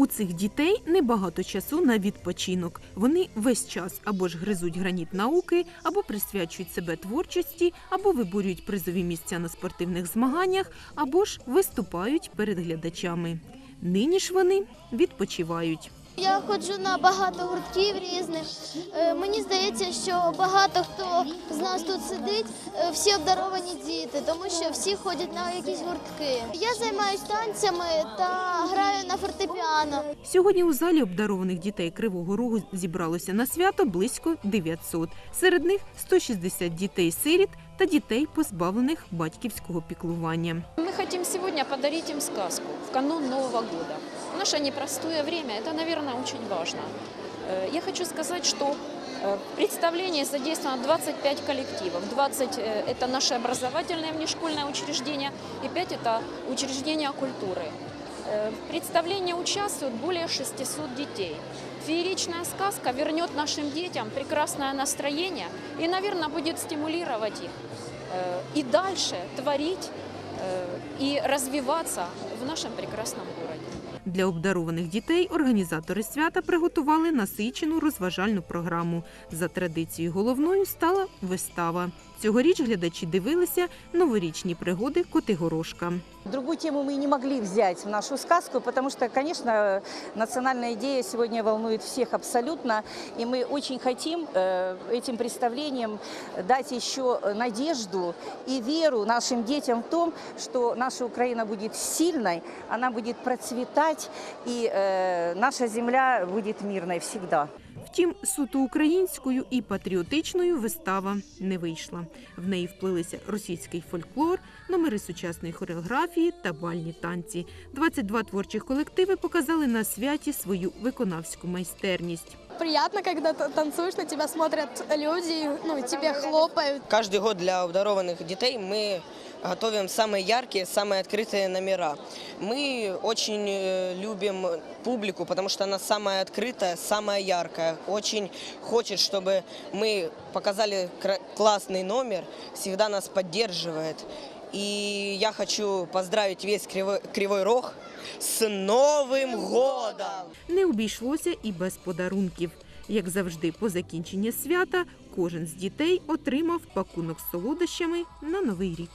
У цих дітей небагато часу на відпочинок. Вони весь час або ж гризуть граніт науки, або присвячують себе творчості, або виборюють призові місця на спортивних змаганнях, або ж виступають перед глядачами. Нині ж вони відпочивають. Я ходжу на багато гуртків різних. Е, Мені здається, що багато хто з нас тут сидить, е, всі обдаровані діти, тому що всі ходять на якісь гуртки. Я займаюся танцями та граю на фортепіано. Сьогодні у залі обдарованих дітей Кривого Рогу зібралося на свято близько 900. Серед них 160 дітей-сиріт та дітей, позбавлених батьківського піклування. Мы хотим сегодня подарить им сказку в канун Нового года. Наше непростое время это, наверное, очень важно. Э, Я хочу сказать, что э, в представлении задействовано 25 коллективов. 20 э, – это наши образовательные внешкольные учреждения, и 5 – это учреждения культуры. Э, В представлении участвуют более 600 детей. Фееричная сказка вернет нашим детям прекрасное настроение и, наверное, будет стимулировать их э, и дальше творить э, и развиваться в нашем прекрасном городе. Для обдарованих дітей організатори свята приготували насичену розважальну програму. За традицією головною стала вистава. Цьогоріч глядачі дивилися новорічні пригоди Котигорошка. Другую тему мы не могли взять в нашу сказку, потому что, конечно, национальная идея сегодня волнует всех абсолютно, и мы очень хотим э, этим представлением дать еще надежду и веру нашим детям в том, что наша Украина будет сильной, она будет процветать, и э, наша земля будет мирной всегда. Втім, суто українською і патріотичною вистава не вийшла. В неї вплилися російський фольклор, номери сучасної хореографії та бальні танці. 22 творчих колективи показали на святі свою виконавську майстерність Приятно, когда ты танцуешь, на тебя смотрят люди, ну, и тебе хлопают. Каждый год для обдарованных детей мы готовим самые яркие, самые открытые номера. Мы очень э, любим публику, потому что она самая открытая, самая яркая. Очень хочет, чтобы мы показали кра- классный номер, всегда нас поддерживает. И я хочу поздравить весь Кривой, Кривой Рог с Новым годом! Не обійшлося і без подарунків. Як завжди, по закінченні свята кожен з дітей отримав пакунок з солодощами на новий рік.